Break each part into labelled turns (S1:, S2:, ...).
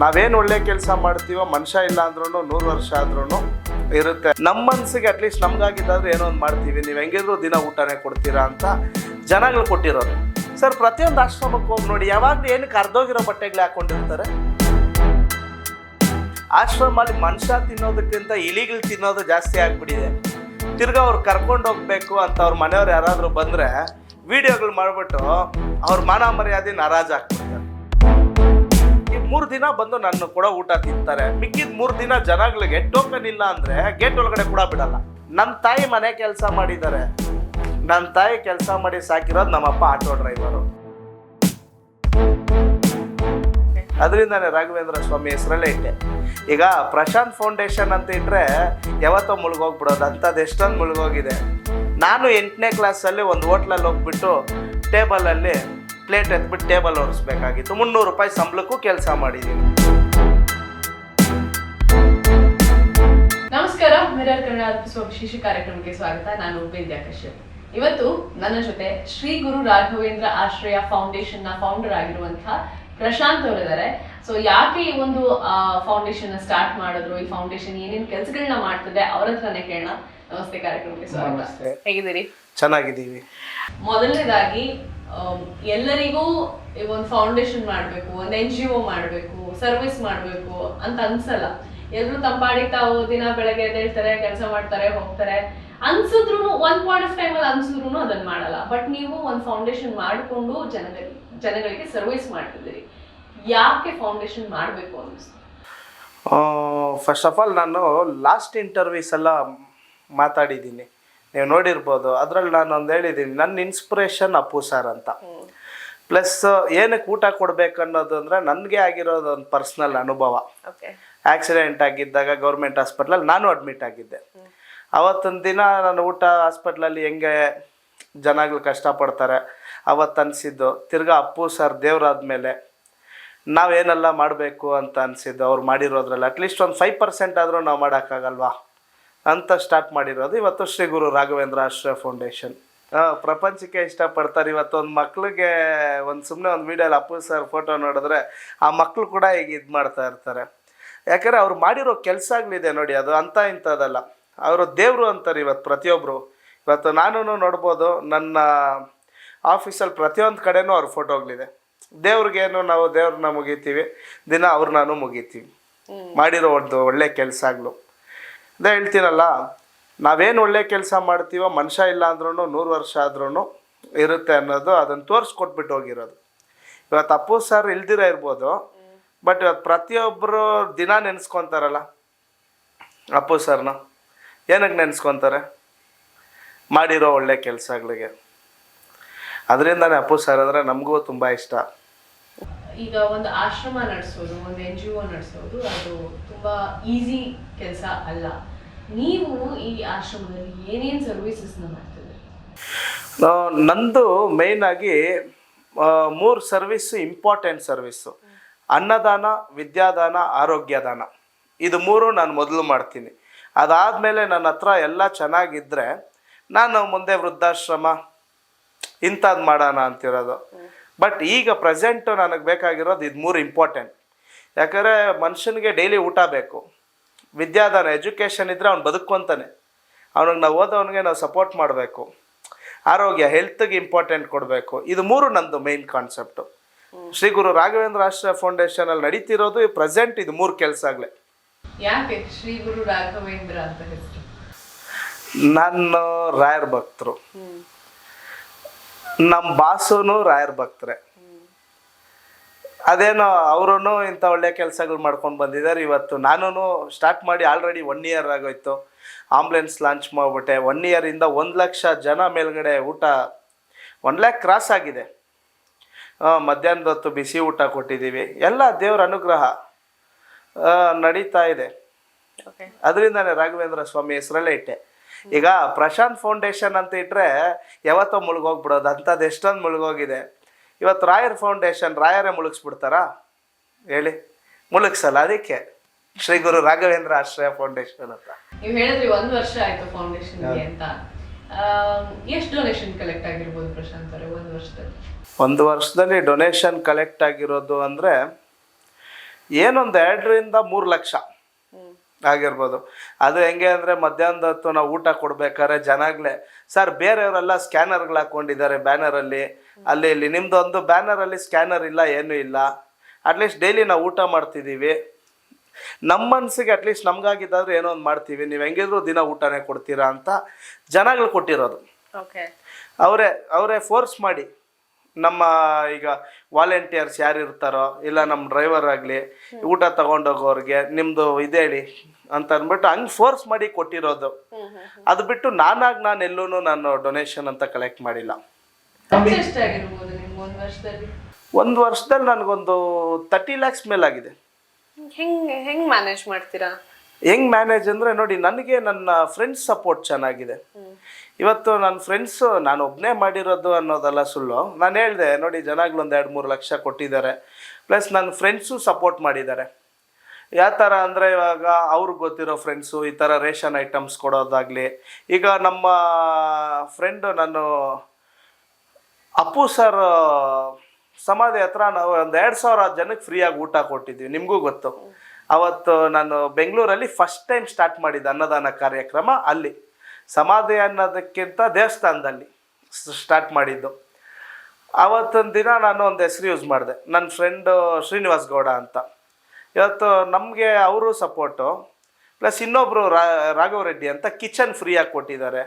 S1: ನಾವೇನು ಒಳ್ಳೆ ಕೆಲಸ ಮಾಡ್ತೀವೋ, ಮನುಷ್ಯ ಇಲ್ಲ ಅಂದ್ರೂ ನೂರು ವರ್ಷ ಆದ್ರೂ ಇರುತ್ತೆ. ನಮ್ಮ ಮನಸ್ಸಿಗೆ ಅಟ್ಲೀಸ್ಟ್ ನಮ್ಗಾಗಿದ್ದಾದ್ರೆ ಏನೋ ಒಂದು ಮಾಡ್ತೀವಿ. ನೀವು ಹೆಂಗಿದ್ರು ದಿನ ಊಟನೇ ಕೊಡ್ತೀರಾ ಅಂತ ಜನಗಳು ಕೊಟ್ಟಿರೋದು ಸರ್, ಪ್ರತಿಯೊಂದು ಆಶ್ರಮಕ್ಕೆ ಹೋಗಿ ನೋಡಿ, ಯಾವಾಗಲೂ ಏನಕ್ಕೆ ಅರ್ಧೋಗಿರೋ ಬಟ್ಟೆಗಳು ಹಾಕೊಂಡಿರ್ತಾರೆ? ಆಶ್ರಮಲ್ಲಿ ಮನುಷ್ಯ ತಿನ್ನೋದಕ್ಕಿಂತ ಇಲಿಗಳು ತಿನ್ನೋದು ಜಾಸ್ತಿ ಆಗ್ಬಿಟ್ಟಿದೆ. ತಿರ್ಗ ಅವ್ರು ಕರ್ಕೊಂಡು ಹೋಗ್ಬೇಕು ಅಂತ ಅವ್ರ ಮನೆಯವ್ರು ಯಾರಾದರೂ ಬಂದರೆ, ವಿಡಿಯೋಗಳು ಮಾಡಿಬಿಟ್ಟು ಅವ್ರ ಮಾನ ಮರ್ಯಾದೆ ನಾರಾಜ್ ಈ ಮೂರು ದಿನ ಬಂದು ನನ್ನ ಕೂಡ ಊಟ ತಿಂತಾರೆ. ಮಿಕ್ಕಿದ ಮೂರು ದಿನ ಜನಗಳಿಗೆ ಟೋಕನ್ ಇಲ್ಲ ಅಂದ್ರೆ ಗೇಟ್ ಒಳಗಡೆ ಕೂಡ ಬಿಡಲ್ಲ. ನನ್ನ ತಾಯಿ ಮನೆ ಕೆಲಸ ಮಾಡಿದ್ದಾರೆ. ನನ್ನ ತಾಯಿ ಕೆಲಸ ಮಾಡಿ ಸಾಕಿರೋದು ನಮ್ಮಪ್ಪ ಆಟೋ ಡ್ರೈವರು ಅದರಿಂದಾನೆ ರಾಘವೇಂದ್ರ ಸ್ವಾಮಿ ಹೆಸರಲ್ಲೇ ಇಟ್ಟೆ. ಈಗ ಪ್ರಶಾಂತ್ ಫೌಂಡೇಶನ್ ಅಂತ ಇಟ್ಟರೆ ಯಾವತ್ತೋ ಮುಳುಗೋಗ್ಬಿಡೋದು ಅಂಥದ್ದು ಎಷ್ಟೊಂದು ಮುಳುಗೋಗಿದೆ. ನಾನು ಎಂಟನೇ ಕ್ಲಾಸಲ್ಲಿ ಒಂದು ಹೋಟ್ಲಲ್ಲಿ ಹೋಗ್ಬಿಟ್ಟು ಟೇಬಲಲ್ಲಿ ಪ್ಲೇಟ್ ಎತ್ಬಿಟ್ಟು ಟೇಬಲ್ ಒರೆಸ್ಬೇಕಾಗಿತ್ತು. ಮುನ್ನೂರು ರೂಪಾಯಿ ಸಂಬಳಕ್ಕೂ ಕೆಲಸ ಮಾಡಿದ್ದೀನಿ
S2: ನಮಸ್ಕಾರ ಮಿರರ್ ಕನ್ನಡ ಅರ್ಪಿಸುವ ವಿಶೇಷ ಕಾರ್ಯಕ್ರಮಕ್ಕೆ ಸ್ವಾಗತ. ನಾನು ಉಪೇಂದ್ರ ಕಶ್ಯಪ್. ಇವತ್ತು ನನ್ನ ಜೊತೆ ಶ್ರೀ ಗುರು ರಾಘವೇಂದ್ರ ಆಶ್ರಯ ಫೌಂಡೇಶನ್ನ ಫೌಂಡರ್ ಆಗಿರುವಂತಹ ಪ್ರಶಾಂತ್ ಅವರಿದ್ದಾರೆ. ಸೊ ಯಾಕೆ ಈ ಒಂದು ಫೌಂಡೇಶನ್ ಸ್ಟಾರ್ಟ್ ಮಾಡಿದ್ರು? ಈ ಫೌಂಡೇಶನ್ ಏನೇನ್ ಕೆಲಸಗಳನ್ನ ಮಾಡ್ತದೆ? ಅವ್ರ ಹತ್ರನೇ ಕೇಳೋಣ. ನಮಸ್ತೆ ಕಾರ್ಯಕ್ರಮಕ್ಕೆ ಸ್ವಾಗತ. ಹೇಗಿದ್ದೀರಿ?
S1: ಚೆನ್ನಾಗಿದ್ದೀವಿ.
S2: ಮೊದಲನೇದಾಗಿ ಎಲ್ಲರಿಗೂ ಈ ಒಂದು ಫೌಂಡೇಶನ್ ಮಾಡಬೇಕು, ಒಂದು ಎನ್ ಜಿ ಒ ಮಾಡಬೇಕು ಸರ್ವಿಸ್ ಮಾಡಬೇಕು ಅಂತ ಅನ್ಸಲ್ಲ. ಎಲ್ರು ತಂಪಾಡಿಗೆ ತಾವು ದಿನ ಬೆಳಗ್ಗೆ ಎದ್ದೇಳ್ತಾರೆ, ಕೆಲಸ ಮಾಡ್ತಾರೆ, ಹೋಗ್ತಾರೆ. ಅನ್ಸಿದ್ರು ಒಂದ್ ಪಾಯಿಂಟ್ ಆಫ್ ಟೈಮ್ ಅಲ್ಲಿ ಅನ್ಸಿದ್ರು ಅದನ್ನ ಮಾಡಲ್ಲ. ಬಟ್ ನೀವು ಒಂದು ಫೌಂಡೇಶನ್ ಮಾಡಿಕೊಂಡು ಜನಗಳಿಗೆ ಜನಗಳಿಗೆ ಸರ್ವಿಸ್ ಮಾಡ್ತಿದ್ದೀರಿ. ಯಾಕೆ ಫೌಂಡೇಶನ್ ಮಾಡಬೇಕು ಅನ್ನಿಸ್ತು?
S1: ಫಸ್ಟ್ ಆಫ್ ಆಲ್ ನಾನು ಲಾಸ್ಟ್ ಇಂಟರ್ವ್ಯೂಸ್ ಎಲ್ಲ ಮಾತಾಡಿದ್ದೀನಿ. ನೀವು ನೋಡಿರ್ಬೋದು. ಅದರಲ್ಲಿ ನಾನು ಒಂದು ಹೇಳಿದ್ದೀನಿ ನನ್ನ ಇನ್ಸ್ಪಿರೇಷನ್ ಅಪ್ಪು ಸರ್ ಅಂತ. ಪ್ಲಸ್ ಏನಕ್ಕೆ ಊಟ ಕೊಡಬೇಕು ಅನ್ನೋದು ಅಂದರೆ ನನಗೆ ಆಗಿರೋದು ಒಂದು ಪರ್ಸ್ನಲ್ ಅನುಭವ. ಆಕ್ಸಿಡೆಂಟ್ ಆಗಿದ್ದಾಗ ಗೌರ್ಮೆಂಟ್ ಹಾಸ್ಪಿಟ್ಲಲ್ಲಿ ನಾನು ಅಡ್ಮಿಟ್ ಆಗಿದ್ದೆ. ಅವತ್ತೊಂದು ದಿನ ನಾನು ಊಟ ಹಾಸ್ಪಿಟ್ಲಲ್ಲಿ ಹೆಂಗೆ ಜನಗಳು ಕಷ್ಟಪಡ್ತಾರೆ ಅವತ್ತು ಅನಿಸಿದ್ದು ತಿರ್ಗಾ ಅಪ್ಪು ಸರ್ ದೇವ್ರಾದ್ಮೇಲೆ ನಾವೇನೆಲ್ಲ ಮಾಡಬೇಕು ಅಂತ ಅನಿಸಿದ್ದು ಅವ್ರು ಮಾಡಿರೋದ್ರಲ್ಲಿ ಅಟ್ಲೀಸ್ಟ್ ಒಂದು ಫೈವ್ ಪರ್ಸೆಂಟ್ ಆದರೂ ನಾವು ಮಾಡೋಕ್ಕಾಗಲ್ವಾ? ಅಂತ ಸ್ಟಾರ್ಟ್ ಮಾಡಿರೋದು. ಇವತ್ತು ಶ್ರೀ ಗುರು ರಾಘವೇಂದ್ರ ಆಶ್ರಯ ಫೌಂಡೇಶನ್ ಪ್ರಪಂಚಕ್ಕೆ ಇಷ್ಟಪಡ್ತಾರೆ. ಇವತ್ತು ಒಂದು ಮಕ್ಳಿಗೆ ಒಂದು ಸುಮ್ಮನೆ ಒಂದು ವೀಡಿಯೋಲಿ ಅಪ್ಪು ಸರ್ ಫೋಟೋ ನೋಡಿದ್ರೆ ಆ ಮಕ್ಕಳು ಕೂಡ ಈಗ ಇದು ಮಾಡ್ತಾ ಇರ್ತಾರೆ. ಯಾಕಂದರೆ ಅವ್ರು ಮಾಡಿರೋ ಕೆಲಸಗಳಿದೆ ನೋಡಿ ಅದು ಅಂತ ಇಂಥದ್ದಲ್ಲ. ಅವರು ದೇವರು ಅಂತಾರೆ ಇವತ್ತು ಪ್ರತಿಯೊಬ್ಬರು ಇವತ್ತು ನಾನು ನೋಡ್ಬೋದು ನನ್ನ ಆಫೀಸಲ್ಲಿ ಪ್ರತಿಯೊಂದು ಕಡೆನೂ ಅವ್ರ ಫೋಟೋಗಳಿದೆ ದೇವ್ರಿಗೇನು ನಾವು ದೇವ್ರನ್ನ ಮುಗಿತೀವಿ. ದಿನ ಅವ್ರು ನಾನು ಮುಗಿತೀವಿ ಮಾಡಿರೋ ಒಂದು ಒಳ್ಳೆ ಕೆಲಸಗಳು ಅದೇ ಹೇಳ್ತೀನಲ್ಲ, ನಾವೇನು ಒಳ್ಳೆ ಕೆಲಸ ಮಾಡ್ತೀವೋ, ಮನುಷ್ಯ ಇಲ್ಲ ಅಂದ್ರೂ ನೂರು ವರ್ಷ ಆದ್ರೂ ಇರುತ್ತೆ ಅನ್ನೋದು ಅದನ್ನು ತೋರಿಸ್ಕೊಟ್ಬಿಟ್ಟು ಹೋಗಿರೋದು. ಇವತ್ತು ಅಪ್ಪು ಸರ್ ಇಲ್ದಿರ ಇರ್ಬೋದು, ಬಟ್ ಇವತ್ತು ಪ್ರತಿಯೊಬ್ಬರು ದಿನ ನೆನೆಸ್ಕೊತಾರಲ್ಲ, ಅಪ್ಪು ಸರ್ನ. ಏನಕ್ಕೆ ನೆನೆಸ್ಕೊತಾರೆ? ಮಾಡಿರೋ ಒಳ್ಳೆ ಕೆಲಸಗಳಿಗೆ. ಅದರಿಂದನೇ ಅಪ್ಪು ಸರ್ ಅಂದರೆ ನಮಗೂ ತುಂಬ ಇಷ್ಟ.
S2: ಈಗ ಒಂದು ಆಶ್ರಮ ನಡೆಸೋದು ಒಂದು ಎನ್ ಜಿ ಒ ನಡೆಸೋದು ಅದು ತುಂಬಾ ಈಸಿ ಕೆಲಸ ಅಲ್ಲ. ನೀವು ಈ ಆಶ್ರಮದಲ್ಲಿ ಏನೇನು ಸರ್ವಿಸಸ್ನ ಮಾಡ್ತಿದ್ದೀರಿ
S1: ನಂದು ಮೇನ್ ಆಗಿ ಮೂರು ಸರ್ವಿಸ್ ಇಂಪಾರ್ಟೆಂಟ್ ಸರ್ವಿಸ್ಸು ಅನ್ನದಾನ, ವಿದ್ಯಾದಾನ, ಆರೋಗ್ಯದಾನ. ಇದು ಮೂರು ನಾನು ಮೊದಲು ಮಾಡ್ತೀನಿ. ಅದಾದಮೇಲೆ ನನ್ನ ಹತ್ರ ಎಲ್ಲ ಚೆನ್ನಾಗಿದ್ದರೆ ನಾನು ಮುಂದೆ ವೃದ್ಧಾಶ್ರಮ ಇಂಥದ್ದು ಮಾಡೋಣ ಅಂತಿರೋದು. ಬಟ್ ಈಗ ಪ್ರೆಸೆಂಟು ನನಗೆ ಬೇಕಾಗಿರೋದು ಇದು ಮೂರು ಇಂಪಾರ್ಟೆಂಟ್ ಯಾಕಂದರೆ ಮನುಷ್ಯನಿಗೆ ಡೈಲಿ ಊಟ ಬೇಕು. ವಿದ್ಯಾದಾನ ಎಜುಕೇಷನ್ ಇದ್ದರೆ ಅವ್ನು ಬದುಕೊಂತಾನೆ ಅವನಿಗೆ ನಾವು ಓದೋನಿಗೆ ನಾವು ಸಪೋರ್ಟ್ ಮಾಡಬೇಕು. ಆರೋಗ್ಯ ಹೆಲ್ತ್ಗೆ ಇಂಪಾರ್ಟೆಂಟ್ ಕೊಡಬೇಕು. ಇದು ಮೂರು ನಂದು ಮೇನ್ ಕಾನ್ಸೆಪ್ಟು ಶ್ರೀ ಗುರು ರಾಘವೇಂದ್ರ ಆಶ್ರಯ ಫೌಂಡೇಶನಲ್ಲಿ ನಡೀತಿರೋದು ಈ ಪ್ರೆಸೆಂಟ್ ಇದು ಮೂರು ಕೆಲಸಗಳೇ
S2: ಯಾಕೆ ಶ್ರೀ ಗುರು ರಾಘವೇಂದ್ರ ಅಂತ ಹೆಸರು?
S1: ನಾನು ರಾಯರ್ ಭಕ್ತರು. ನಮ್ಮ ಬಾಸುನು ರಾಯರ್ ಭಕ್ತರೆ. ಅದೇನೋ ಅವರು ಇಂಥ ಒಳ್ಳೆ ಕೆಲಸಗಳು ಮಾಡ್ಕೊಂಡು ಬಂದಿದ್ದಾರೆ ಇವತ್ತು ನಾನು ಸ್ಟಾರ್ಟ್ ಮಾಡಿ ಆಲ್ರೆಡಿ ಒನ್ ಇಯರ್ ಆಗೋಯ್ತು. ಆಂಬ್ಯುಲೆನ್ಸ್ ಲಾಂಚ್ ಮಾಡಿಬಿಟ್ಟೆ. ಒನ್ ಇಯರಿಂದ ಒಂದು ಲಕ್ಷ ಜನ ಮೇಲ್ಗಡೆ ಊಟ ಒನ್ ಲ್ಯಾಕ್ ಕ್ರಾಸ್ ಆಗಿದೆ. ಮಧ್ಯಾಹ್ನದ ಹೊತ್ತು ಬಿಸಿ ಊಟ ಕೊಟ್ಟಿದ್ದೀವಿ ಎಲ್ಲ ದೇವ್ರ ಅನುಗ್ರಹ ನಡೀತಾ ಇದೆ.
S2: ಅದರಿಂದಲೇ
S1: ಅದರಿಂದಾನೆ ರಾಘವೇಂದ್ರ ಸ್ವಾಮಿ ಹೆಸರಲ್ಲೇ ಇಟ್ಟೆ. ಈಗ ಪ್ರಶಾಂತ್ ಫೌಂಡೇಶನ್ ಅಂತ ಇಟ್ಟರೆ ಯಾವತ್ತೋ ಮುಳುಗೋಗ್ಬಿಡೋದು ಅಂಥದ್ದು ಎಷ್ಟೊಂದು ಮುಳುಗೋಗಿದೆ. ಇವತ್ತು ರಾಯರ್ ಫೌಂಡೇಶನ್ ರಾಯರೇ ಮುಳುಗಿಸ್ಬಿಡ್ತಾರಾ? ಹೇಳಿ. ಮುಳುಗಿಸಲ್ಲ ಅದಕ್ಕೆ. ಶ್ರೀ ಗುರು ರಾಘವೇಂದ್ರ ಆಶ್ರಯ ಫೌಂಡೇಶನ್ ಅಂತ.
S2: ನೀವು ಹೇಳಿದ್ರಿ ಒಂದು ವರ್ಷ ಆಯ್ತು ಫೌಂಡೇಶನ್ ಅಂತ. ಎಷ್ಟು ಡೊನೇಷನ್ ಕಲೆಕ್ಟ್ ಆಗಿರ್ಬೋದು ಪ್ರಶಾಂತ್ ಅವರೇ ಒಂದು ವರ್ಷದಲ್ಲಿ?
S1: ಒಂದು ವರ್ಷದಲ್ಲಿ ಡೊನೇಷನ್ ಕಲೆಕ್ಟ್ ಆಗಿರೋದು ಅಂದರೆ ಏನೊಂದು ಎರಡರಿಂದ ಮೂರು ಲಕ್ಷ. ಆಗಿರ್ಬೋದು. ಅದು ಹೆಂಗೆ ಅಂದರೆ ಮಧ್ಯಾಹ್ನದ ಹೊತ್ತು ನಾವು ಊಟ ಕೊಡ್ಬೇಕಾದ್ರೆ ಜನಾಗ್ಲೇ ಸರ್ ಬೇರೆಯವರೆಲ್ಲ ಸ್ಕ್ಯಾನರ್ಗಳು ಹಾಕ್ಕೊಂಡಿದ್ದಾರೆ ಬ್ಯಾನರಲ್ಲಿ. ಅಲ್ಲಿ ಇಲ್ಲಿ ನಿಮ್ಮದೊಂದು ಒಂದು ಬ್ಯಾನರಲ್ಲಿ ಸ್ಕ್ಯಾನರ್ ಇಲ್ಲ ಏನೂ ಇಲ್ಲ. ಅಟ್ಲೀಸ್ಟ್ ಡೈಲಿ ನಾವು ಊಟ ಮಾಡ್ತಿದ್ದೀವಿ. ನಮ್ಮ ಮನಸ್ಸಿಗೆ ಅಟ್ಲೀಸ್ಟ್ ನಮಗಾಗಿದ್ದಾದ್ರೆ ಏನೋ ಒಂದು ಮಾಡ್ತೀವಿ. ನೀವು ಹೆಂಗಿದ್ರು ದಿನ ಊಟನೇ ಕೊಡ್ತೀರಾ ಅಂತ ಜನಗಳು ಕೊಟ್ಟಿರೋದು.
S2: ಓಕೆ
S1: ಅವರೇ ಅವರೇ ಫೋರ್ಸ್ ಮಾಡಿ. ನಮ್ಮ ಈಗ ವಾಲಂಟಿಯರ್ಸ್ ಯಾರು ಇರ್ತಾರೋ ಇಲ್ಲ ನಮ್ಮ ಡ್ರೈವರ್ ಆಗಲಿ ಊಟ ತಗೊಂಡೋಗೋರಿಗೆ ನಿಮ್ಮದು ಇದೇಳಿ ಅಂತ ಅಂದ್ಬಿಟ್ಟು ಹಂಗೆ ಫೋರ್ಸ್ ಮಾಡಿ ಕೊಟ್ಟಿರೋದು. ಅದು ಬಿಟ್ಟು ನಾನಾಗಿ ನಾನು ಎಲ್ಲೂ ನಾನು ಡೊನೇಷನ್ ಅಂತ ಕಲೆಕ್ಟ್ ಮಾಡಿಲ್ಲ.
S2: ಒಂದು ವರ್ಷದಲ್ಲಿ?
S1: ನನಗೊಂದು ತರ್ಟಿ ಲ್ಯಾಕ್ಸ್ ಮೇಲಾಗಿದೆ.
S2: ಹೆಂಗ್ ಹೆಂಗ್ ಮ್ಯಾನೇಜ್ ಮಾಡ್ತೀರಾ?
S1: ಹೆಂಗ್ ಮ್ಯಾನೇಜ್ ಅಂದರೆ ನೋಡಿ ನನಗೆ ನನ್ನ ಫ್ರೆಂಡ್ಸ್ ಸಪೋರ್ಟ್ ಚೆನ್ನಾಗಿದೆ. ಇವತ್ತು ನನ್ನ ಫ್ರೆಂಡ್ಸು ನಾನು ಒಬ್ಬನೇ ಮಾಡಿರೋದು ಅನ್ನೋದಲ್ಲ ಸುಳ್ಳು. ನಾನು ಹೇಳಿದೆ, ನೋಡಿ ಜನಗಳು ಒಂದು ಎರಡು ಮೂರು ಲಕ್ಷ ಕೊಟ್ಟಿದ್ದಾರೆ. ಪ್ಲಸ್ ನನ್ನ ಫ್ರೆಂಡ್ಸು ಸಪೋರ್ಟ್ ಮಾಡಿದ್ದಾರೆ. ಯಾವ ಥರ ಅಂದರೆ ಇವಾಗ ಅವ್ರಿಗೆ ಗೊತ್ತಿರೋ ಫ್ರೆಂಡ್ಸು ಈ ಥರ ರೇಷನ್ ಐಟಮ್ಸ್ ಕೊಡೋದಾಗಲಿ. ಈಗ ನಮ್ಮ ಫ್ರೆಂಡು ನಾನು ಅಪ್ಪು ಸರ್ ಸಮಾಧಿ ಹತ್ರ ನಾವು ಒಂದು ಎರಡು ಸಾವಿರ ಜನಕ್ಕೆ ಫ್ರೀಯಾಗಿ ಊಟ ಕೊಟ್ಟಿದ್ವಿ, ನಿಮಗೂ ಗೊತ್ತು. ಅವತ್ತು ನಾನು ಬೆಂಗಳೂರಲ್ಲಿ ಫಸ್ಟ್ ಟೈಮ್ ಸ್ಟಾರ್ಟ್ ಮಾಡಿದ್ದೆ ಅನ್ನದಾನ ಕಾರ್ಯಕ್ರಮ ಅಲ್ಲಿ. ಸಮಾಧಿ ಅನ್ನೋದಕ್ಕಿಂತ ದೇವಸ್ಥಾನದಲ್ಲಿ ಸ್ಟಾರ್ಟ್ ಮಾಡಿದ್ದು. ಆವತ್ತೊಂದು ದಿನ ನಾನು ಒಂದು ಹೆಸರು ಯೂಸ್ ಮಾಡಿದೆ. ನನ್ನ ಫ್ರೆಂಡು ಶ್ರೀನಿವಾಸ್ ಗೌಡ ಅಂತ. ಇವತ್ತು ನಮಗೆ ಅವರು ಸಪೋರ್ಟು ಪ್ಲಸ್ ಇನ್ನೊಬ್ಬರು ರಾಘವ ರೆಡ್ಡಿ ಅಂತ ಕಿಚನ್ ಫ್ರೀಯಾಗಿ ಕೊಟ್ಟಿದ್ದಾರೆ.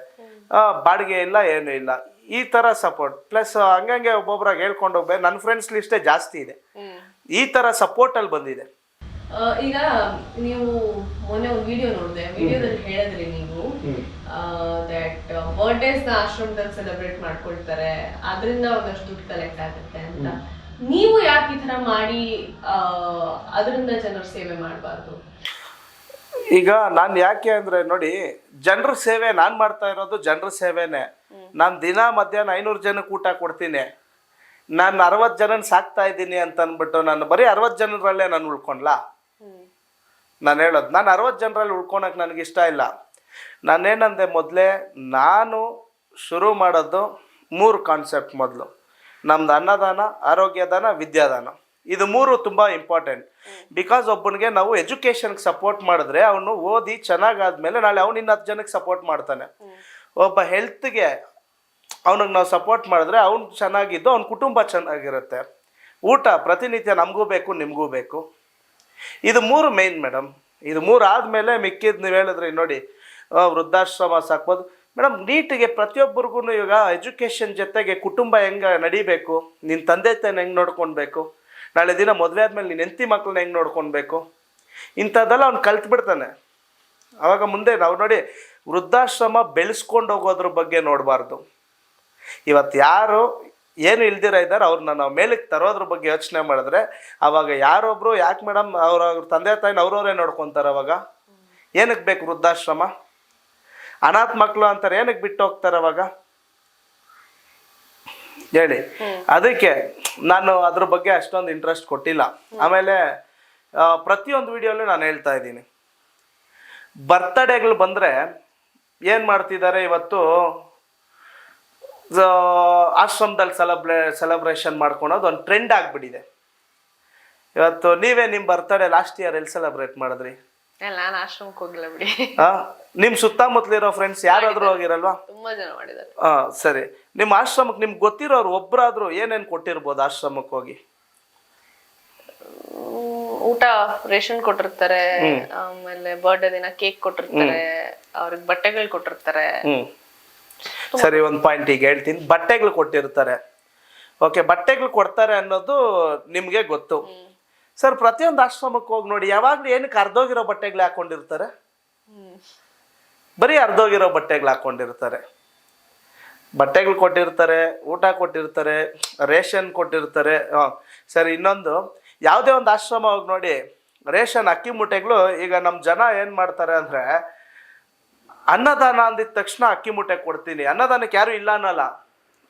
S1: ಬಾಡಿಗೆ ಇಲ್ಲ ಏನೂ ಇಲ್ಲ. ಈ ಥರ ಸಪೋರ್ಟ್ ಪ್ಲಸ್ ಹಂಗಂಗೆ ಒಬ್ಬೊಬ್ರಾಗ ಹೇಳ್ಕೊಂಡು ಹೋಗ್ಬೇಕು ನನ್ನ ಫ್ರೆಂಡ್ಸ್ ಲಿಸ್ಟೇ ಜಾಸ್ತಿ ಇದೆ. ಈ ಥರ ಸಪೋರ್ಟಲ್ಲಿ ಬಂದಿದೆ.
S2: ಈಗ ನೀವು ಮೊನ್ನೆ ಒಂದು ವಿಡಿಯೋ ನೋಡಿದೆ. ವಿಡಿಯೋದಲ್ಲಿ ಹೇಳಿದ್ರಿ ನೀವು ದಟ್ ಬರ್ಡೇಸ್ನ ಆಶ್ರಮದಲ್ಲಿ ಸೆಲೆಬ್ರೇಟ್ ಮಾಡ್ಕೊಳ್ತಾರೆ. ಅದರಿಂದ ಒಂದಷ್ಟು ದುಡ್ಡು ಕಲೆಕ್ಟ್ ಆಗುತ್ತೆ ಅಂತ. ನೀವು ಯಾಕೆ ಈ ತರ ಮಾಡಿ ಅದರಿಂದ ಜನರ ಸೇವೆ ಮಾಡಬಾರ್ದು?
S1: ಈಗ ನಾನು ಯಾಕೆ ಅಂದರೆ ನೋಡಿ ಜನರ ಸೇವೆ ನಾನು ಮಾಡ್ತಾ ಇರೋದು ಜನರ ಸೇವೆನೇ. ನಾನು ದಿನ ಮಧ್ಯಾಹ್ನ ಐನೂರು ಜನಕ್ಕೆ ಊಟ ಕೊಡ್ತೀನಿ. ನಾನು ಅರವತ್ತು ಜನನ ಸಾಕ್ತಾ ಇದ್ದೀನಿ ಅಂತ ಅಂದ್ಬಿಟ್ಟು ನಾನು ಬರೀ ಅರವತ್ತು ಜನರಲ್ಲೇ ನಾನು ಉಳ್ಕೊಂಡ್ಲಾ? ನಾನು ಹೇಳೋದು ನಾನು ಅರವತ್ತು ಜನರಲ್ಲಿ ಉಳ್ಕೊಳಕ್ಕೆ ನನಗೆ ಇಷ್ಟ ಇಲ್ಲ. ನಾನೇನಂದೆ ಮೊದಲೇ ನಾನು ಶುರು ಮಾಡೋದು ಮೂರು ಕಾನ್ಸೆಪ್ಟ್ ಮೊದಲು. ನಮ್ದು ಅನ್ನದಾನ ಆರೋಗ್ಯದಾನ ವಿದ್ಯಾದಾನ. ಇದು ಮೂರು ತುಂಬ ಇಂಪಾರ್ಟೆಂಟ್ ಬಿಕಾಸ್ ಒಬ್ಬನಿಗೆ ನಾವು ಎಜುಕೇಷನ್ಗೆ ಸಪೋರ್ಟ್ ಮಾಡಿದ್ರೆ ಅವನು ಓದಿ ಚೆನ್ನಾಗಾದ್ಮೇಲೆ ನಾಳೆ ಅವ್ನು ಇನ್ನು ಹತ್ತು ಜನಕ್ಕೆ ಸಪೋರ್ಟ್ ಮಾಡ್ತಾನೆ. ಒಬ್ಬ ಹೆಲ್ತ್ಗೆ ಅವನಿಗೆ ನಾವು ಸಪೋರ್ಟ್ ಮಾಡಿದ್ರೆ ಅವ್ನು ಚೆನ್ನಾಗಿದ್ದು ಅವ್ನ ಕುಟುಂಬ ಚೆನ್ನಾಗಿರುತ್ತೆ. ಊಟ ಪ್ರತಿನಿತ್ಯ ನಮಗೂ ಬೇಕು ನಿಮಗೂ ಬೇಕು. ಇದು ಮೂರು ಮೇನ್ ಮೇಡಮ್ ಇದು ಮೂರು ಆದಮೇಲೆ ಮಿಕ್ಕಿದ್ದು ನೀವು ಹೇಳಿದ್ರಿ ನೋಡಿ ವೃದ್ಧಾಶ್ರಮ ಸಾಕ್ಬೋದು. ಮೇಡಮ್ ನೀಟಿಗೆ ಪ್ರತಿಯೊಬ್ಬರಿಗೂ ಇವಾಗ ಎಜುಕೇಷನ್ ಜೊತೆಗೆ ಕುಟುಂಬ ಹೆಂಗೆ ನಡಿಬೇಕು? ನಿನ್ನ ತಂದೆ ತಾಯಿನ ಹೆಂಗೆ ನೋಡ್ಕೊಳ್ಬೇಕು ನಾಳೆ ದಿನ ಮದುವೆ ಆದಮೇಲೆ ನಿನ್ನ ಹೆಂಡತಿ ಮಕ್ಕಳನ್ನ ಹೆಂಗೆ ನೋಡ್ಕೊಳ್ಬೇಕು ಇಂಥದ್ದೆಲ್ಲ ಅವ್ನು ಕಲ್ತ್ಬಿಡ್ತಾನೆ. ಆವಾಗ ಮುಂದೆ ನಾವು ನೋಡಿ ವೃದ್ಧಾಶ್ರಮ ಬೆಳೆಸ್ಕೊಂಡು ಹೋಗೋದ್ರ ಬಗ್ಗೆ ನೋಡಬಾರ್ದು. ಇವತ್ತು ಯಾರು ಏನು ಇಲ್ದಿರ ಇದ್ದಾರೆ, ಅವ್ರನ್ನ ನಾವು ಮೇಲಕ್ಕೆ ತರೋದ್ರ ಬಗ್ಗೆ ಯೋಚನೆ ಮಾಡಿದ್ರೆ, ಅವಾಗ ಯಾರೊಬ್ರು, ಯಾಕೆ ಮೇಡಮ್ ಅವ್ರ ಅವ್ರ ತಂದೆ ತಾಯಿನ ಅವ್ರವ್ರೇ ನೋಡ್ಕೊತಾರೆ ಅವಾಗ? ಏನಕ್ಕೆ ಬೇಕು ವೃದ್ಧಾಶ್ರಮ? ಅನಾಥ ಮಕ್ಕಳು ಅಂತಾರೆ ಏನಕ್ಕೆ ಬಿಟ್ಟು ಹೋಗ್ತಾರೆ ಅವಾಗ? ಹೇಳಿ. ಅದಕ್ಕೆ ನಾನು ಅದ್ರ ಬಗ್ಗೆ ಅಷ್ಟೊಂದು ಇಂಟ್ರೆಸ್ಟ್ ಕೊಟ್ಟಿಲ್ಲ. ಆಮೇಲೆ ಪ್ರತಿಯೊಂದು ವಿಡಿಯೋಲ್ಲೂ ನಾನು ಹೇಳ್ತಾ ಇದ್ದೀನಿ. ಬರ್ತಡೇಗಳು ಬಂದರೆ ಏನು ಮಾಡ್ತಿದ್ದಾರೆ ಇವತ್ತು? ಆಶ್ರಮದಲ್ಲಿ ಸೆಲೆಬ್ರೇ ಸೆಲೆಬ್ರೇಷನ್ ಮಾಡ್ಕೊಳೋದು ಒಂದು ಟ್ರೆಂಡ್ ಆಗಿಬಿಟ್ಟಿದೆ. ಇವತ್ತು ನೀವೇ ನಿಮ್ಮ ಬರ್ತಡೇ ಲಾಸ್ಟ್ ಇಯರ್ ಎಲ್ಲಿ ಸೆಲೆಬ್ರೇಟ್ ಮಾಡಿದ್ರಿ?
S2: ನಾನು ಆಶ್ರಮಕ್ಕೆ ಹೋಗಿಲ್ಲ ಬಿಡಿ.
S1: ನಿಮ್ಮ ಸುತ್ತಮುತ್ತಲಿರೋ ಫ್ರೆಂಡ್ಸ್ ಯಾರಾದರೂ ಹೋಗಿರಲ್ವಾ?
S2: ತುಂಬಾ ಜನ ಮಾಡಿದ್ದಾರೆ.
S1: ಹಾಂ ಸರಿ. ನಿಮ್ಮ ಆಶ್ರಮಕ್ಕೆ ನಿಮ್ಗೆ ಗೊತ್ತಿರೋರು ಒಬ್ಬರಾದರೂ ಏನೇನು ಕೊಟ್ಟಿರ್ಬೋದು ಆಶ್ರಮಕ್ಕೆ ಹೋಗಿ?
S2: ಊಟ ರೇಷನ್ ಕೊಟ್ಟಿರ್ತಾರೆ ಆಮೇಲೆ ಬರ್ಡೇ ದಿನ ಕೇಕ್ ಕೊಟ್ಟಿರ್ತಾರೆ ಅವ್ರಿಗೆ ಬಟ್ಟೆಗಳು ಕೊಟ್ಟಿರ್ತಾರೆ.
S1: ಸರಿ ಒಂದು ಪಾಯಿಂಟ್ ಈಗ ಹೇಳ್ತೀನಿ. ಬಟ್ಟೆಗಳು ಕೊಟ್ಟಿರ್ತಾರೆ. ಓಕೆ ಬಟ್ಟೆಗಳು ಕೊಡ್ತಾರೆ ಅನ್ನೋದು ನಿಮಗೆ ಗೊತ್ತು. ಸರ್ ಪ್ರತಿಯೊಂದು ಆಶ್ರಮಕ್ಕೆ ಹೋಗಿ ನೋಡಿ ಯಾವಾಗಲೂ ಏನಕ್ಕೆ ಅರ್ಧೋಗಿರೋ ಬಟ್ಟೆಗಳು ಹಾಕೊಂಡಿರ್ತಾರೆ? ಬರೀ ಅರ್ಧೋಗಿರೋ ಬಟ್ಟೆಗಳು ಹಾಕೊಂಡಿರ್ತಾರೆ. ಬಟ್ಟೆಗಳು ಕೊಟ್ಟಿರ್ತಾರೆ ಊಟ ಕೊಟ್ಟಿರ್ತಾರೆ ರೇಷನ್ ಕೊಟ್ಟಿರ್ತಾರೆ. ಹಾಂ ಸರಿ ಇನ್ನೊಂದು. ಯಾವುದೇ ಒಂದು ಆಶ್ರಮ ಹೋಗಿ ನೋಡಿ ರೇಷನ್ ಅಕ್ಕಿ ಮೂಟೆಗಳು ಈಗ ನಮ್ಮ ಜನ ಏನು ಮಾಡ್ತಾರೆ ಅಂದರೆ ಅನ್ನದಾನ ಅಂದಿದ ತಕ್ಷಣ ಅಕ್ಕಿ ಮೂಟೆ ಕೊಡ್ತೀನಿ. ಅನ್ನದಾನಕ್ಕೆ ಯಾರು ಇಲ್ಲ ಅನ್ನಲ್ಲ.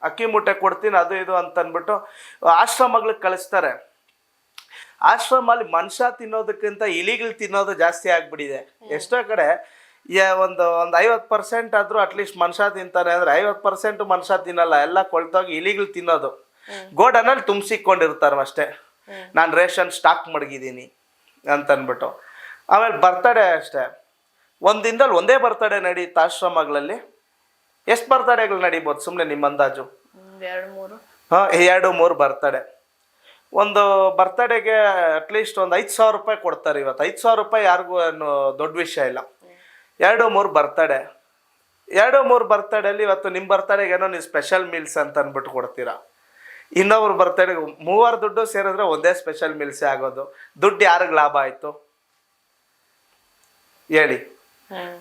S1: ಅಕ್ಕಿ ಮೂಟೆ ಕೊಡ್ತೀನಿ ಅದು ಇದು ಅಂತ ಅಂದ್ಬಿಟ್ಟು ಆಶ್ರಮಗಳಿಗೆ ಕಳಿಸ್ತಾರೆ. ಆಶ್ರಮಲ್ಲಿ ಮನುಷ್ಯ ತಿನ್ನೋದಕ್ಕಿಂತ ಇಲಿಗಳು ತಿನ್ನೋದು ಜಾಸ್ತಿ ಆಗ್ಬಿಟ್ಟಿದೆ. ಎಷ್ಟೋ ಕಡೆ ಒಂದು ಒಂದು ಐವತ್ತು ಪರ್ಸೆಂಟ್ ಆದರೂ ಅಟ್ಲೀಸ್ಟ್ ಮನುಷ್ಯ ತಿಂತಾನೆ ಅಂದರೆ ಐವತ್ತು ಪರ್ಸೆಂಟ್ ಮನುಷ್ಯ ತಿನ್ನಲ್ಲ. ಎಲ್ಲ ಕೊಳ್ತೋಗಿ ಇಲಿಗಳು ತಿನ್ನೋದು. ಗೋಡನಲ್ಲಿ ತುಂಬಿಸಿಕೊಂಡಿರ್ತಾರ ಅಷ್ಟೇ ನಾನು ರೇಷನ್ ಸ್ಟಾಕ್ ಮಡಗಿದ್ದೀನಿ ಅಂತ ಅಂದ್ಬಿಟ್ಟು ಆಮೇಲೆ ಬರ್ತಡೇ ಅಷ್ಟೇ. ಒಂದು ದಿನದಲ್ಲಿ ಒಂದೇ ಬರ್ತಡೇ ನಡೀತಾ ಆಶ್ರಮಗಳಲ್ಲಿ. ಎಷ್ಟು ಬರ್ತಡೆಗಳು ನಡೀಬೋದು? ಸುಮ್ಮನೆ ನಿಮ್ಮ ಅಂದಾಜು. ಹಾಂ ಎರಡು ಮೂರು ಬರ್ತಡೆ ಒಂದು ಬರ್ತಡೆಗೆ ಅಟ್ಲೀಸ್ಟ್ ಒಂದು ಐದು ಸಾವಿರ ರೂಪಾಯಿ ಕೊಡ್ತಾರೆ ಇವತ್ತು. ಐದು ಸಾವಿರ ರೂಪಾಯಿ ಯಾರಿಗೂ ಏನು ದೊಡ್ಡ ವಿಷಯ ಇಲ್ಲ. ಎರಡು ಮೂರು ಬರ್ತಡೆ ಎರಡು ಮೂರು ಬರ್ತಡೇಲಿ ಇವತ್ತು ನಿಮ್ಮ ಬರ್ತಡೆಗೆ ಏನೋ ನೀವು ಸ್ಪೆಷಲ್ ಮೀಲ್ಸ್ ಅಂತ ಅಂದ್ಬಿಟ್ಟು ಕೊಡ್ತೀರಾ? ಇನ್ನೊಬ್ರು ಬರ್ತಡೆಗೆ ಮೂವರು ದುಡ್ಡು ಸೇರಿದ್ರೆ ಒಂದೇ ಸ್ಪೆಷಲ್ ಮೀಲ್ಸೇ ಆಗೋದು. ದುಡ್ಡು ಯಾರಿಗೆ ಲಾಭ ಆಯಿತು? ಹೇಳಿ.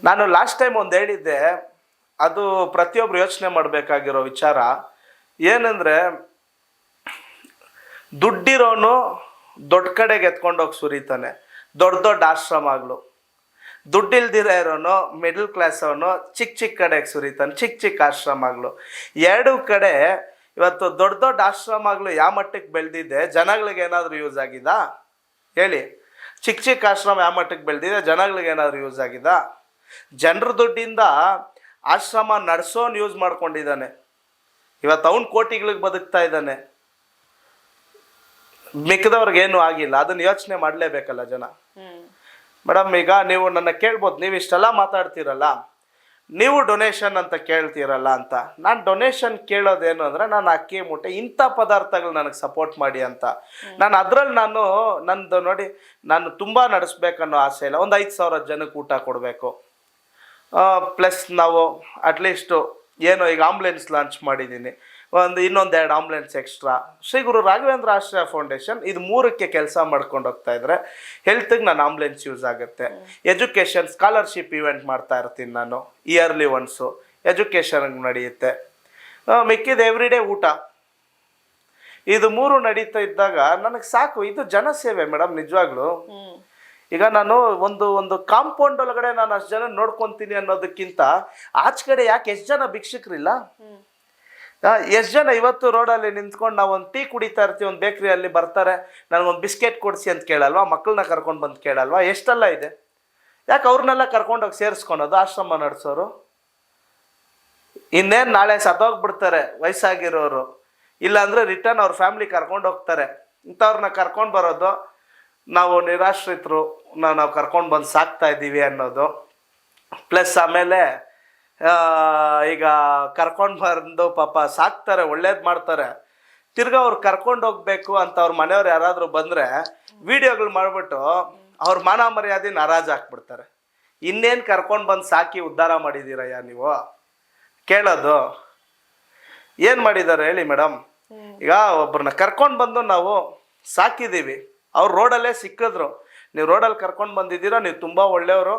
S1: ನಾನು ಲಾಸ್ಟ್ ಟೈಮ್ ಒಂದು ಹೇಳಿದ್ದೆ, ಅದು ಪ್ರತಿಯೊಬ್ರು ಯೋಚನೆ ಮಾಡಬೇಕಾಗಿರೋ ವಿಚಾರ ಏನಂದ್ರೆ, ದುಡ್ಡಿರೋನು ದೊಡ್ಡ ಕಡೆಗೆ ಎತ್ಕೊಂಡೋಗಿ ಸುರಿತಾನೆ, ದೊಡ್ಡ ದೊಡ್ಡ ಆಶ್ರಮಗಳು. ದುಡ್ಡಿಲ್ದಿರ ಇರೋನು ಮಿಡಲ್ ಕ್ಲಾಸ್ ಅವನು ಚಿಕ್ಕ ಚಿಕ್ಕ ಕಡೆಗೆ ಸುರಿತಾನೆ ಚಿಕ್ಕ ಚಿಕ್ಕ ಆಶ್ರಮಗಳು. ಎರಡು ಕಡೆ ಇವತ್ತು ದೊಡ್ಡ ದೊಡ್ಡ ಆಶ್ರಮಗಳು ಯಾವ ಮಟ್ಟಕ್ಕೆ ಬೆಳೆದಿದೆ, ಜನಗಳಿಗೆ ಏನಾದರೂ ಯೂಸ್ ಆಗಿದಾ? ಹೇಳಿ. ಚಿಕ್ಕ ಚಿಕ್ಕ ಆಶ್ರಮ ಯಾವ ಮಟ್ಟಕ್ಕೆ ಬೆಳೆದಿದೆ, ಜನಗಳಿಗೆ ಏನಾದರೂ ಯೂಸ್ ಆಗಿದಾ? ಜನರ ದುಡ್ಡಿಂದ ಆಶ್ರಮ ನಡೆಸೋನ್ ಯೂಸ್ ಮಾಡ್ಕೊಂಡಿದ್ದಾನೆ. ಇವತ್ತು ಅವನು ಕೋಟಿಗಳಿಗೆ ಬದುಕ್ತಾ ಇದ್ದಾನೆ. ಮಿಕ್ಕದವ್ರಿಗೇನು ಆಗಿಲ್ಲ. ಅದನ್ನ ಯೋಚನೆ ಮಾಡಲೇಬೇಕಲ್ಲ ಜನ. ಮೇಡಮ್ ಈಗ ನೀವು ನನ್ನ ಕೇಳ್ಬೋದು ನೀವು ಇಷ್ಟೆಲ್ಲ ಮಾತಾಡ್ತೀರಲ್ಲ ನೀವು ಡೊನೇಷನ್ ಅಂತ ಕೇಳ್ತೀರಲ್ಲ ಅಂತ. ನಾನು ಡೊನೇಷನ್ ಕೇಳೋದೇನು ಅಂದರೆ ನಾನು ಅಕ್ಕಿ ಮೂಟೆ ಇಂಥ ಪದಾರ್ಥಗಳು ನನಗೆ ಸಪೋರ್ಟ್ ಮಾಡಿ ಅಂತ. ನಾನು ಅದರಲ್ಲಿ ನಾನು ನಂದು ನೋಡಿ ನಾನು ತುಂಬ ನಡೆಸ್ಬೇಕನ್ನೋ ಆಸೆ ಇಲ್ಲ. ಒಂದು ಐದು ಸಾವಿರ ಜನಕ್ಕೆ ಊಟ ಕೊಡಬೇಕು. ಪ್ಲಸ್ ನಾವು ಅಟ್ಲೀಸ್ಟು ಏನು ಈಗ ಆಂಬುಲೆನ್ಸ್ ಲಾಂಚ್ ಮಾಡಿದ್ದೀನಿ. ಒಂದು ಇನ್ನೊಂದು ಎರಡು ambulance extra Shri Guru Raghavendra Ashraya foundation ಇದು ಮೂರಕ್ಕೆ ಕೆಲಸ ಮಾಡ್ಕೊಂಡು ಹೋಗ್ತಾ ಇದ್ರೆ ಹೆಲ್ತ್ಗೆ ನಾನು ಆಂಬುಲೆನ್ಸ್ ಯೂಸ್ ಆಗುತ್ತೆ. ಎಜುಕೇಷನ್ ಸ್ಕಾಲರ್ಶಿಪ್ ಇವೆಂಟ್ ಮಾಡ್ತಾ ಇರ್ತೀನಿ ನಾನು ಇಯರ್ಲಿ ಒನ್ಸು ಎಜುಕೇಷನ್ಗೆ ನಡೆಯುತ್ತೆ. ಮಿಕ್ಕಿದ ಎವ್ರಿಡೇ ಊಟ. ಇದು ಮೂರು ನಡೀತಾ ಇದ್ದಾಗ ನನಗೆ ಸಾಕು ಇದು ಜನಸೇವೆ ಮೇಡಮ್ ನಿಜವಾಗ್ಲೂ. ಈಗ ನಾನು ಒಂದು ಒಂದು ಕಾಂಪೌಂಡ್ ಒಳಗಡೆ ನಾನು ಅಷ್ಟು ಜನ ನೋಡ್ಕೊತೀನಿ ಅನ್ನೋದಕ್ಕಿಂತ ಆಚೆ ಕಡೆ ಯಾಕೆ ಎಷ್ಟು ಜನ ಭಿಕ್ಷಕರಿಲ್ಲ? ಎಷ್ಟು ಜನ ಇವತ್ತು ರೋಡಲ್ಲಿ ನಿಂತ್ಕೊಂಡು ನಾವು ಒಂದು ಟೀ ಕುಡಿತಾ ಇರ್ತೀವಿ, ಒಂದು ಬೇಕ್ರಿಯಲ್ಲಿ ಬರ್ತಾರೆ ನನಗೊಂದು ಬಿಸ್ಕೆಟ್ ಕೊಡಿಸಿ ಅಂತ ಕೇಳಲ್ವಾ? ಮಕ್ಕಳನ್ನ ಕರ್ಕೊಂಡು ಬಂದು ಕೇಳಲ್ವಾ? ಎಷ್ಟೆಲ್ಲ ಇದೆ? ಯಾಕೆ ಅವ್ರನ್ನೆಲ್ಲ ಕರ್ಕೊಂಡೋಗಿ ಸೇರಿಸ್ಕೊಳೋದು, ಆಶ್ರಮ ನಡೆಸೋರು? ಇನ್ನೇನು ನಾಳೆ ಸತ್ತೋಗ್ಬಿಡ್ತಾರೆ ವಯಸ್ಸಾಗಿರೋರು. ಇಲ್ಲಾಂದ್ರೆ ರಿಟರ್ನ್ ಅವ್ರ ಫ್ಯಾಮಿಲಿ ಕರ್ಕೊಂಡು ಹೋಗ್ತಾರೆ. ಇಂಥವ್ರನ್ನ ಕರ್ಕೊಂಡು ಬರೋದು ನಾವು ನಿರಾಶ್ರಿತರು. ನಾವು ನಾವು ಕರ್ಕೊಂಡು ಬಂದು ಸಾಕ್ತಾ ಇದ್ದೀವಿ ಅನ್ನೋದು. ಪ್ಲಸ್ ಆಮೇಲೆ ಈಗ ಕರ್ಕೊಂಡು ಬಂದು ಪಾಪ ಸಾಕ್ತಾರೆ ಒಳ್ಳೇದು ಮಾಡ್ತಾರೆ. ತಿರ್ಗಾ ಅವ್ರು ಕರ್ಕೊಂಡು ಹೋಗ್ಬೇಕು ಅಂತ ಅವ್ರ ಮನೆಯವ್ರು ಯಾರಾದರೂ ಬಂದರೆ ವಿಡಿಯೋಗಳು ಮಾಡಿಬಿಟ್ಟು ಅವ್ರ ಮಾನ ಮರ್ಯಾದೆ ನಾರಾಜ್ ಹಾಕ್ಬಿಡ್ತಾರೆ ಇನ್ನೇನು ಕರ್ಕೊಂಡು ಬಂದು ಸಾಕಿ ಉದ್ಧಾರ ಮಾಡಿದ್ದೀರಯ್ಯ ನೀವು? ಕೇಳೋದು. ಏನು ಮಾಡಿದ್ದಾರೆ ಹೇಳಿ ಮೇಡಮ್ ಈಗ ಒಬ್ಬರನ್ನ ಕರ್ಕೊಂಡು ಬಂದು ನಾವು ಸಾಕಿದ್ದೀವಿ ಅವ್ರು ರೋಡಲ್ಲೇ ಸಿಕ್ಕಿದ್ರು. ನೀವು ರೋಡಲ್ಲಿ ಕರ್ಕೊಂಡು ಬಂದಿದ್ದೀರಾ, ನೀವು ತುಂಬ ಒಳ್ಳೆಯವರು,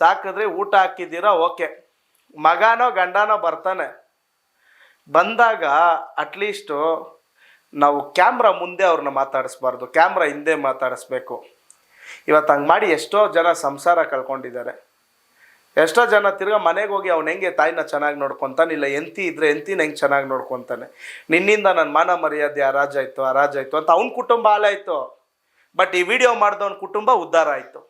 S1: ಸಾಕಿದ್ರಿ ಊಟ ಹಾಕಿದ್ದೀರಾ, ಓಕೆ. ಮಗನೋ ಗಂಡನೋ ಬರ್ತಾನೆ. ಬಂದಾಗ ಅಟ್ಲೀಸ್ಟು ನಾವು ಕ್ಯಾಮ್ರಾ ಮುಂದೆ ಅವ್ರನ್ನ ಮಾತಾಡಿಸ್ಬಾರ್ದು, ಕ್ಯಾಮ್ರಾ ಹಿಂದೆ ಮಾತಾಡಿಸ್ಬೇಕು. ಇವತ್ತು ಹಂಗೆ ಮಾಡಿ ಎಷ್ಟೋ ಜನ ಸಂಸಾರ ಕಳ್ಕೊಂಡಿದ್ದಾರೆ. ಎಷ್ಟೋ ಜನ ತಿರ್ಗಾ ಮನೆಗೆ ಹೋಗಿ ಅವ್ನು ಹೆಂಗೆ ತಾಯಿನ ಚೆನ್ನಾಗಿ ನೋಡ್ಕೊತಾನೆ, ಇಲ್ಲ ಎಂತಿ ಇದ್ರೆ ಎಂತಿನ ಹೆಂಗೆ ಚೆನ್ನಾಗಿ ನೋಡ್ಕೊತಾನೆ. ನಿನ್ನಿಂದ ನನ್ನ ಮಾನ ಮರ್ಯಾದೆ ಅರಾಜಾಯ್ತು ಅರಾಜಾಯ್ತು ಅಂತ ಅವ್ನ ಕುಟುಂಬ ಹಾಲಾಯ್ತು ಬಟ್ ಈ ವಿಡಿಯೋ ಮಾಡಿದವನ ಕುಟುಂಬ ಉದ್ಧಾರ ಆಯಿತು.